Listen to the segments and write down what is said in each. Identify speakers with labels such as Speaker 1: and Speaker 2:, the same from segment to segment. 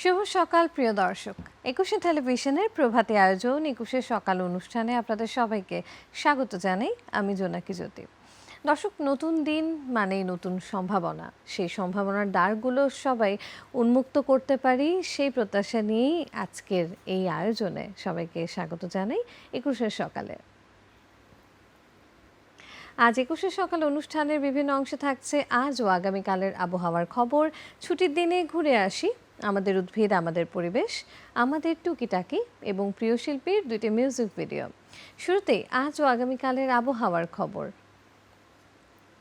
Speaker 1: শুভ সকাল, প্রিয় দর্শক। একুশে টেলিভিশনের প্রভাতী আয়োজন, একুশে সকাল অনুষ্ঠানে আপনাদের সবাইকে স্বাগত জানাই, আমি জোনাকি জ্যোতি। দর্শক, নতুন দিন মানেই নতুন সম্ভাবনা। সেই সম্ভাবনার দ্বারগুলো সবাই উন্মুক্ত করতে পারি, সেই প্রত্যাশা নিয়েই আজকের এই আয়োজনে সবাইকে স্বাগত জানাই একুশের সকালে। আজ একুশে সকাল অনুষ্ঠানের বিভিন্ন অংশে থাকছে আজ ও আগামীকালের আবহাওয়ার খবর। ছুটির দিনে ঘুরে আসি আমাদের উদ্ভিদ আমাদের পরিবেশ আমাদের টুকিটাকি এবং প্রিয় শিল্পীর দুইটি মিউজিক ভিডিও শুরুতে আজ ও আগামীকালের আবহাওয়ার খবর।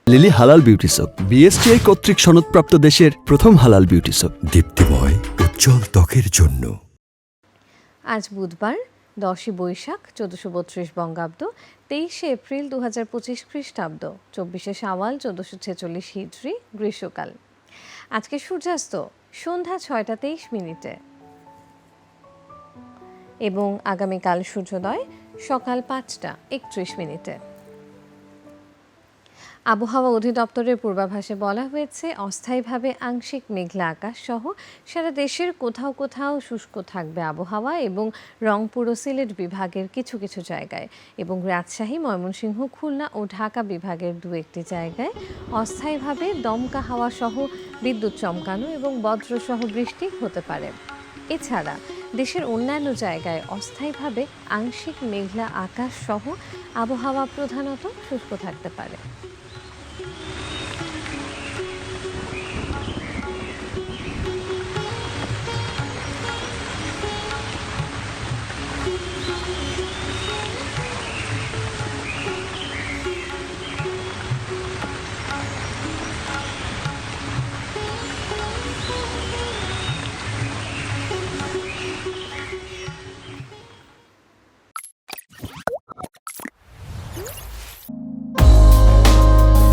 Speaker 2: লিলি হালাল বিউটি সোপ বিএসটিআই কর্তৃক সনদপ্রাপ্ত দেশের প্রথম হালাল বিউটি সোপ
Speaker 3: দীপ্তিময় উজ্জ্বল ত্বকের জন্য।
Speaker 1: আজ বুধবার দশই বৈশাখ চোদ্দশো বত্রিশ বঙ্গাব্দ তেইশে এপ্রিল দু হাজার পঁচিশ খ্রিস্টাব্দ চব্বিশে সাওয়াল চোদ্দশো ছেচল্লিশ হিজড়ি গ্রীষ্মকাল। আজকে সূর্যাস্ত সন্ধ্যা ছয়টা তেইশ মিনিটে। এবং আগামীকাল সূর্যোদয় সকাল পাঁচটা একত্রিশ মিনিটে। আবহাওয়া অধিদপ্তরের পূর্বাভাসে বলা হয়েছে, অস্থায়ীভাবে আংশিক মেঘলা আকাশ সহ সারা দেশের কোথাও কোথাও শুষ্ক থাকবে আবহাওয়া এবং রংপুর ও সিলেট বিভাগের কিছু কিছু জায়গায় এবং রাজশাহী, ময়মনসিংহ, খুলনা ও ঢাকা বিভাগের দু একটি জায়গায় অস্থায়ীভাবে দমকা হাওয়া সহ বিদ্যুৎ চমকানো এবং বজ্রসহ বৃষ্টি হতে পারে। এছাড়া দেশের অন্যান্য জায়গায় অস্থায়ীভাবে আংশিক মেঘলা আকাশ সহ আবহাওয়া প্রধানত শুষ্ক থাকতে পারে।